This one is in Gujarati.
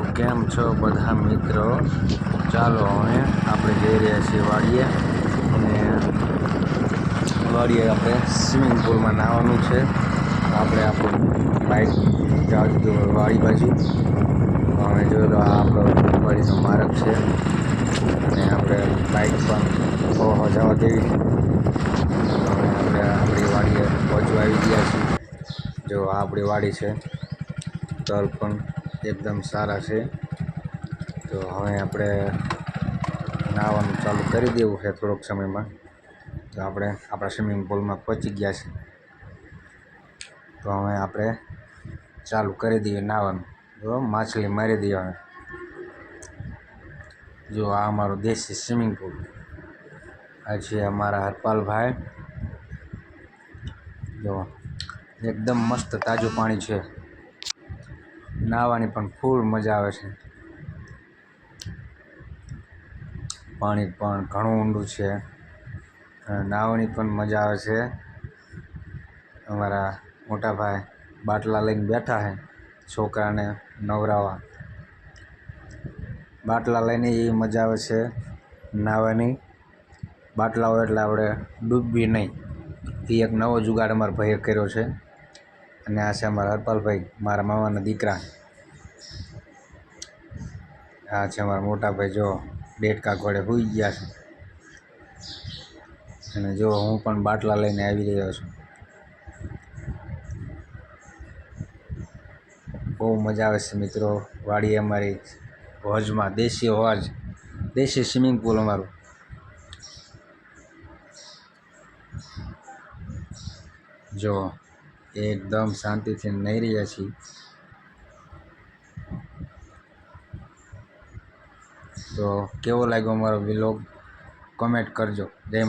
કેમ છો બધા મિત્રો? ચાલો હવે આપણે જઈ રહ્યા છીએ વાડીએ. અને વાડીએ આપણે સ્વિમિંગ પુલમાં નાહવાનું છે. આપણે આપણું બાઇક જવા દીધું વાડી બાજુ. હવે જોયેલો આ આપણો વાડીનો માર્ગ છે. અને આપણે બાઇક પણ બહુ જવા દેવી. હવે આપણે આપણી વાડીએ પહોંચવા આવી ગયા છીએ. જો આપણી વાડી છે. તલ પણ એકદમ સારા છે. તો હવે આપણે નાહવાનું ચાલુ કરી દેવું છે થોડોક સમયમાં. તો આપણે આપણા સ્વિમિંગ પુલમાં પહોંચી ગયા છે. તો હવે આપણે ચાલુ કરી દઈએ નાહવાનું જો માછલી મારી દઈએ હવે. જો આ અમારો દેશી સ્વિમિંગ પુલ આ છે અમારા હરપાલભાઈ. જો એકદમ મસ્ત તાજું પાણી છે. નાહવાની પણ ફૂલ મજા આવે છે. પાણી પણ ઘણું ઊંડું છે. નાહવાની પણ મજા આવે છે. અમારા મોટા ભાઈ બાટલા લઈને બેઠા છે છોકરાને નવરાવા. બાટલા લઈને એ મજા આવે છે નાહવાની. બાટલા હોય એટલે આપણે ડૂબવી નહીં. એ એક નવો જુગાડ અમારા ભાઈએ કર્યો છે. અને આ છે અમારા હરપાલભાઈ, મારા મામાના દીકરા. આ છે અમારા મોટાભાઈ, જો બેટકા ઘોડે ભૂઈ ગયા છે. અને જો હું પણ બાટલા લઈને આવી રહ્યો છું. બહુ મજા આવે છે મિત્રો, વાડી અમારી હોજમાં, દેશી હોજ, દેશી સ્વિમિંગ પુલ અમારું. જો એકદમ શાંતિથી નહીં રહ્યા છીએ. તો કેવો લાગ્યો અમારો વિલોગ કમેન્ટ કરજો. જય